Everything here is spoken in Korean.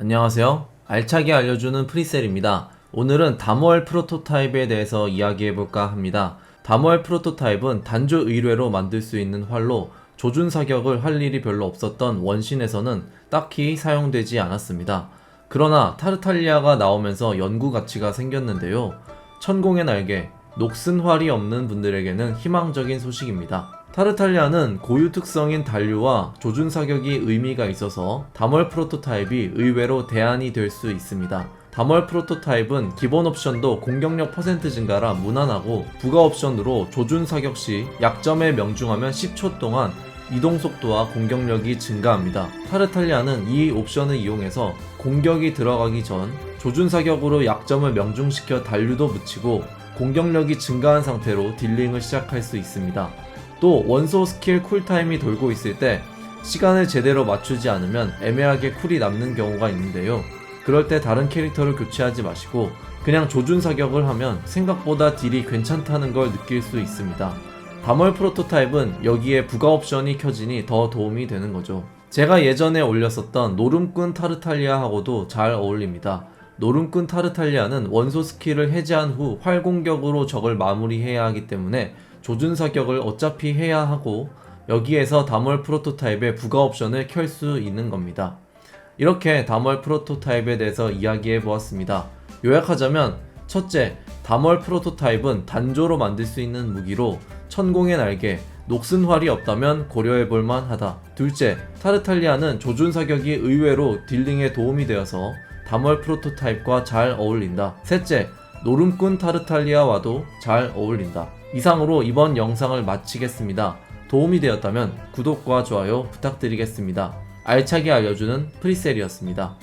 안녕하세요. 알차게 알려주는 프리셀입니다. 오늘은 다모엘 프로토타입에 대해서 이야기해볼까 합니다. 다모엘 프로토타입은 단조 의뢰로 만들 수 있는 활로 조준 사격을 할 일이 별로 없었던 원신에서는 딱히 사용되지 않았습니다. 그러나 타르탈리아가 나오면서 연구 가치가 생겼는데요. 천공의 날개, 녹슨 활이 없는 분들에게는 희망적인 소식입니다. 타르탈리아는 고유 특성인 단류와 조준 사격이 의미가 있어서 다멀 프로토타입이 의외로 대안이 될 수 있습니다. 다멀 프로토타입은 기본 옵션도 공격력 퍼센트 증가라 무난하고 부가 옵션으로 조준 사격 시 약점에 명중하면 10초 동안 이동 속도와 공격력이 증가합니다. 타르탈리아는 이 옵션을 이용해서 공격이 들어가기 전 조준 사격으로 약점을 명중시켜 단류도 묻히고 공격력이 증가한 상태로 딜링을 시작할 수 있습니다. 또 원소 스킬 쿨타임이 돌고 있을 때 시간을 제대로 맞추지 않으면 애매하게 쿨이 남는 경우가 있는데요. 그럴 때 다른 캐릭터를 교체하지 마시고 그냥 조준 사격을 하면 생각보다 딜이 괜찮다는 걸 느낄 수 있습니다. 다멀 프로토타입은 여기에 부가 옵션이 켜지니 더 도움이 되는 거죠. 제가 예전에 올렸었던 노름꾼 타르탈리아하고도 잘 어울립니다. 노름꾼 타르탈리아는 원소 스킬을 해제한 후 활 공격으로 적을 마무리해야 하기 때문에 조준 사격을 어차피 해야 하고 여기에서 다멀 프로토타입의 부가 옵션을 켤 수 있는 겁니다. 이렇게 다멀 프로토타입에 대해서 이야기해 보았습니다. 요약하자면 첫째, 다멀 프로토타입은 단조로 만들 수 있는 무기로 천공의 날개, 녹슨 활이 없다면 고려해 볼 만 하다. 둘째, 타르탈리아는 조준 사격이 의외로 딜링에 도움이 되어서 다멀 프로토타입과 잘 어울린다. 셋째, 노름꾼 타르탈리아와도 잘 어울린다. 이상으로 이번 영상을 마치겠습니다. 도움이 되었다면 구독과 좋아요 부탁드리겠습니다. 알차게 알려주는 프리셀이었습니다.